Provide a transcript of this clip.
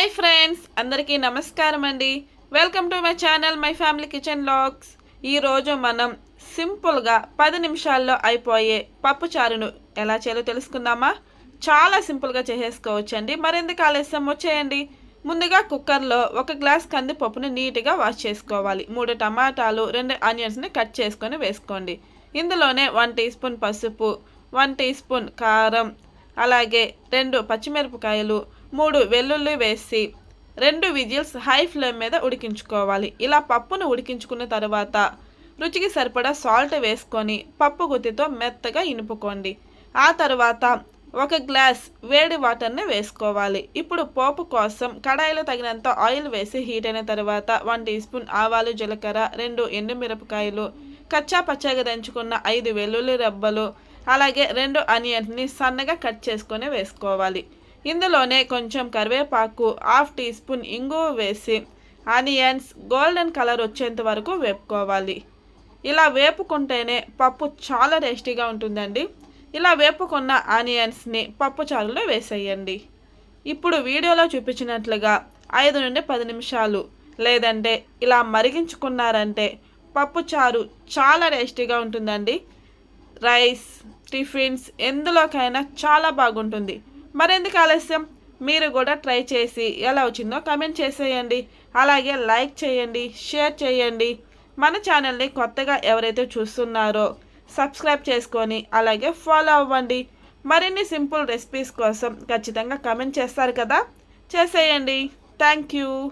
Hi friends అందరికీ నమస్కారం అండి. Welcome to my channel my family kitchen logs ఈరోజు మనం సింపుల్గా పది నిమిషాల్లో అయిపోయే పప్పు చారును ఎలా చేయాలో తెలుసుకుందామా? చాలా సింపుల్గా చేసేసుకోవచ్చండి. మరెందుకు ఆలస్యం? వచ్చేయండి. ముందుగా కుక్కర్లో ఒక గ్లాస్ కందిపప్పును నీట్గా వాష్ చేసుకోవాలి. మూడు టమాటాలు రెండు ఆనియన్స్ని కట్ చేసుకొని వేసుకోండి. ఇందులోనే వన్ టీ స్పూన్ పసుపు వన్ టీ స్పూన్ కారం అలాగే రెండు పచ్చిమిరపకాయలు మూడు వెల్లుల్లి వేసి రెండు విజిల్స్ హై ఫ్లేమ్ మీద ఉడికించుకోవాలి. ఇలా పప్పును ఉడికించుకున్న తర్వాత రుచికి సరిపడా సాల్ట్ వేసుకొని పప్పు గుత్తితో మెత్తగా ఇనుపుకోండి. ఆ తర్వాత ఒక గ్లాస్ వేడి వాటర్ని వేసుకోవాలి. ఇప్పుడు పోపు కోసం కడాయిలో తగినంత ఆయిల్ వేసి హీట్ అయిన తర్వాత వన్ టీ స్పూన్ ఆవాలు జీలకర్ర రెండు ఎండుమిరపకాయలు కచ్చా పచ్చగా దంచుకున్న ఐదు వెల్లుల్లి రబ్బలు అలాగే రెండు ఆనియన్ని సన్నగా కట్ చేసుకొని వేసుకోవాలి. ఇందులోనే కొంచెం కరివేపాకు హాఫ్ టీ స్పూన్ ఇంగువ వేసి ఆనియన్స్ గోల్డెన్ కలర్ వచ్చేంత వరకు వేపుకోవాలి. ఇలా వేపుకుంటేనే పప్పు చాలా టేస్టీగా ఉంటుందండి. ఇలా వేపుకున్న ఆనియన్స్ని పప్పు చారులో వేసేయండి. ఇప్పుడు వీడియోలో చూపించినట్లుగా ఐదు నుండి పది నిమిషాలు లేదంటే ఇలా మరిగించుకున్నారంటే పప్పు చారు చాలా టేస్టీగా ఉంటుందండి. రైస్ టిఫిన్స్ ఎందులోకైనా చాలా బాగుంటుంది. మరెందుకు ఆలస్యం? మీరు కూడా ట్రై చేసి ఎలా వచ్చిందో కమెంట్ చేసేయండి. అలాగే లైక్ చేయండి షేర్ చేయండి. మన ఛానల్ని కొత్తగా ఎవరైతే చూస్తున్నారో సబ్స్క్రైబ్ చేసుకొని అలాగే ఫాలో అవ్వండి. మరిన్ని సింపుల్ రెసిపీస్ కోసం ఖచ్చితంగా కమెంట్ చేస్తారు కదా? చేసేయండి. Thank you.